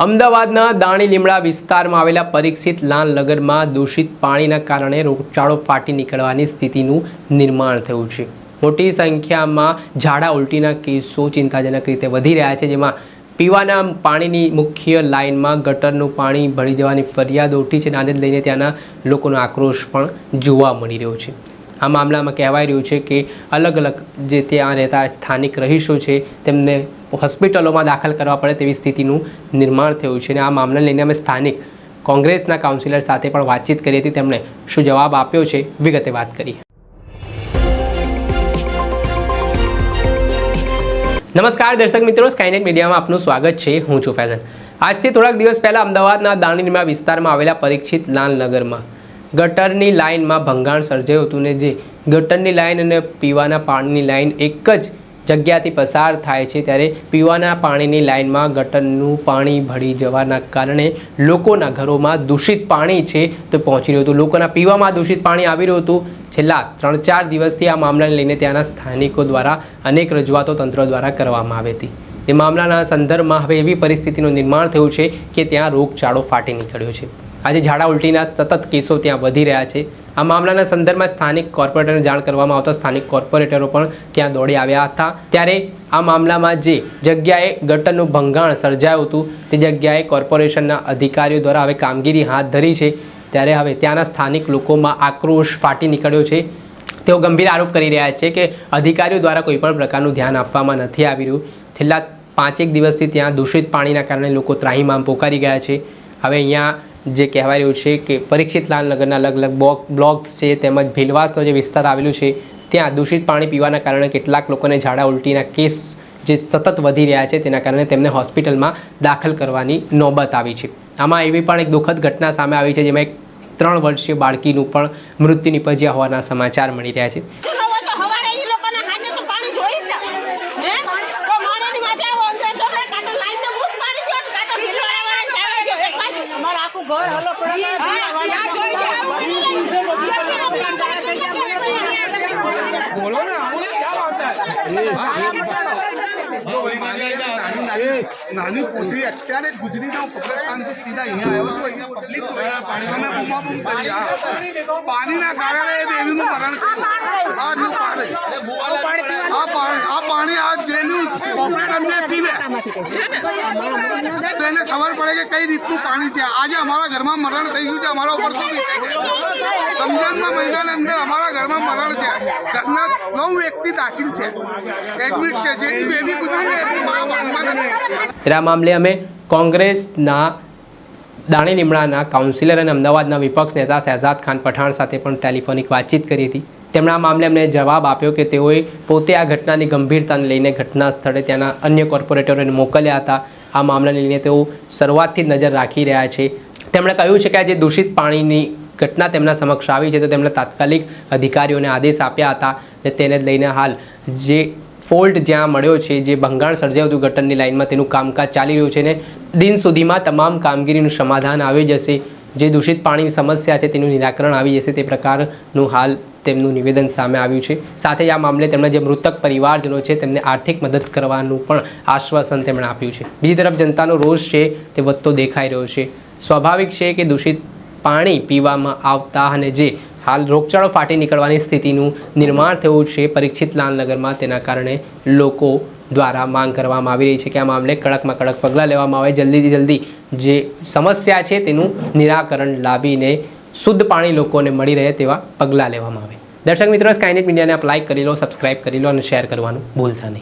અમદાવાદના દાણી લીમડા વિસ્તારમાં આવેલા પરીક્ષિત લાલ નગરમાં દૂષિત પાણીના કારણે રોગચાળો ફાટી નીકળવાની સ્થિતિનું નિર્માણ થયું છે. મોટી સંખ્યામાં ઝાડા ઉલટીના કેસો ચિંતાજનક રીતે વધી રહ્યા છે, જેમાં પીવાના પાણીની મુખ્ય લાઇનમાં ગટરનું પાણી ભળી જવાની ફરિયાદ ઉઠી છે અને આને લઈને ત્યાંના લોકોનો આક્રોશ પણ જોવા મળી રહ્યો છે. આ મામલામાં કહેવાય રહ્યું છે કે અલગ અલગ જે ત્યાં રહેતા સ્થાનિક રહીશો છે, તેમને હોસ્પિટલોમાં દાખલ કરવા પડે તેવી સ્થિતિનું નિર્માણ થયું છે. અને આ મામલાને લઈને અમે સ્થાનિક કોંગ્રેસના કાઉન્સિલર સાથે પણ વાતચીત કરી હતી. તેમણે શું જવાબ આપ્યો છે, વિગતે વાત કરી નમસ્કાર દર્શક મિત્રો સ્કાયનેટ મીડિયામાં આપનું સ્વાગત છે. હું છું ફેઝન. આજથી થોડાક દિવસ પહેલા અમદાવાદના દાણીમાં વિસ્તારમાં આવેલા પરીક્ષિત લાલ નગરમાં ગટરની લાઇનમાં ભંગાણ સર્જાયું હતું ને જે ગટરની લાઇન અને પીવાના પાણીની લાઇન એક જ જગ્યાથી પસાર થાય છે ત્યારે પીવાના પાણીની લાઇનમાં ગટરનું પાણી ભળી જવાના કારણે લોકોના ઘરોમાં દૂષિત પાણી છે તે પહોંચી રહ્યું હતું. લોકોના પીવામાં દૂષિત પાણી આવી રહ્યું હતું. છેલ્લા ત્રણ ચાર દિવસથી આ મામલાને લઈને ત્યાંના સ્થાનિકો દ્વારા અનેક રજૂઆતો તંત્ર દ્વારા કરવામાં આવી હતી. એ મામલાના સંદર્ભમાં હવે એવી પરિસ્થિતિનું નિર્માણ થયું છે કે ત્યાં રોગચાળો ફાટી નીકળ્યો છે. આજે ઝાડા ઉલટીના સતત કેસો ત્યાં વધી રહ્યા છે. આ મામલાના સંદર્ભમાં સ્થાનિક કોર્પોરેટરને જાણ કરવામાં આવતા સ્થાનિક કોર્પોરેટરો પણ ત્યાં દોડી આવ્યા હતા. ત્યારે આ મામલામાં જે જગ્યાએ ગટરનું ભંગાણ સર્જાયું હતું, તે જગ્યાએ કોર્પોરેશનના અધિકારીઓ દ્વારા હવે કામગીરી હાથ ધરી છે. ત્યારે હવે ત્યાંના સ્થાનિક લોકોમાં આક્રોશ ફાટી નીકળ્યો છે. તેઓ ગંભીર આરોપ કરી રહ્યા છે કે અધિકારીઓ દ્વારા કોઈપણ પ્રકારનું ધ્યાન આપવામાં નથી આવી રહ્યું. છેલ્લા પાંચેક દિવસથી ત્યાં દૂષિત પાણીના કારણે લોકો ત્રાહીમામ પોકારી ગયા છે. હવે અહીંયા જે કહેવાય રહ્યું છે કે પરીક્ષિત લાલનગરના અલગ અલગ બ્લોક બ્લોક્સ છે, તેમજ ભીલવાસનો જે વિસ્તાર આવેલું છે, ત્યાં દૂષિત પાણી પીવાના કારણે કેટલાક લોકોને ઝાડા ઉલટીના કેસ જે સતત વધી રહ્યા છે, તેના કારણે તેમને હોસ્પિટલમાં દાખલ કરવાની નોબત આવી છે. આમાં એવી પણ એક દુઃખદ ઘટના સામે આવી છે, જેમાં એક ત્રણ વર્ષીય બાળકીનું પણ મૃત્યુ નિપજ્યા હોવાના સમાચાર મળી રહ્યા છે તું ન હોય તો હવારે ઈ લોકોને હાથે તો પાણી જોઈ જ ને. હે? તો માણસની માથે આવો અંતરે તો આપણે કાં તો લાઈનને બૂસ મારી દ્યો ને કાં તો વીજળીવાળાને જવા દ્યો. એક બાજુ. ઘર હલો પડે હા, ત્યાં જોઈ ગયા. બોલો ને આવું ક્યાં આવતા જો ભાઈ મારી આ નાની પોતરી અત્યારે જ ગુજરીના કબ્રસ્તાનથી સીધા અહીંયા આવ્યો છું અહીંયા પબ્લિક હોય. તમે બૂમાબૂમ કરી. હા. પાણીના કારણે એ દેવીનું મરણ આ જો પાણી. આ પાણી આ પાણી આ જેનું ઓપરેટર છે પીવે. તો ખબર પડે કે કઈ રીતનું પાણી છે. આજે અમારા ઘરમાં મરણ થઈ ગયું છે, અમારા ઉપર શું રમજાનમાં મહિનાની અંદર અમારા ઘરમાં મરણ છે. ઘરના નવ વ્યક્તિ દાખલ છે. એડમિટ છે. જેની બેબી ગુજરી એની મા પાણીમાં નથી. ત્યારે આ મામલે અમે કોંગ્રેસના દાણી લીમડાના કાઉન્સિલર અને અમદાવાદના વિપક્ષ નેતા શહેજાદ ખાન પઠાણ સાથે પણ ટેલિફોનિક વાતચીત કરી હતી. તેમણે આ મામલે અમને જવાબ આપ્યો કે તેઓએ પોતે આ ઘટનાની ગંભીરતાને લઈને ઘટના સ્થળે ત્યાંના અન્ય કોર્પોરેટરોને મોકલ્યા હતા. આ મામલાને લઈને તેઓ શરૂઆતથી નજર રાખી રહ્યા છે. તેમણે કહ્યું છે કે આ જે દૂષિત પાણીની ઘટના તેમના સમક્ષ આવી છે તો તેમણે તાત્કાલિક અધિકારીઓને આદેશ આપ્યા હતા અને તેને લઈને હાલ જે ફોલ્ટ જ્યાં મળ્યો છે, જે ભંગાણ સર્જાયું હતું ગટરની લાઇનમાં તેનું કામકાજ ચાલી રહ્યું છે ને દિન સુધીમાં તમામ કામગીરીનું સમાધાન આવી જશે. જે દૂષિત પાણીની સમસ્યા છે, તેનું નિરાકરણ આવી જશે. તે પ્રકારનું હાલ તેમનું નિવેદન સામે આવ્યું છે. સાથે આ મામલે તેમણે જે મૃતક પરિવારજનો છે, તેમને આર્થિક મદદ કરવાનું પણ આશ્વાસન તેમણે આપ્યું છે. બીજી તરફ જનતાનો રોષ છે, તે વધતો દેખાઈ રહ્યો છે. સ્વાભાવિક છે કે દૂષિત પાણી પીવામાં આવતા અને જે હાલ રોગચાળો ફાટી નીકળવાની સ્થિતિનું નિર્માણ થયું છે. પરીક્ષિત લાલનગરમાં તેના કારણે લોકો દ્વારા માંગ કરવામાં આવી રહી છે કે આ મામલે કડકમાં કડક પગલાં લેવામાં આવે. જલ્દીથી જલ્દી જે સમસ્યા છે તેનું નિરાકરણ લાવીને શુદ્ધ પાણી લોકોને મળી રહે તેવા પગલાં લેવામાં આવે. દર્શક મિત્રો સ્કાયનેટ મીડિયાને આપ લાઇક કરી લો સબસ્ક્રાઇબ કરી લો અને શેર કરવાનું ભૂલતા નહીં.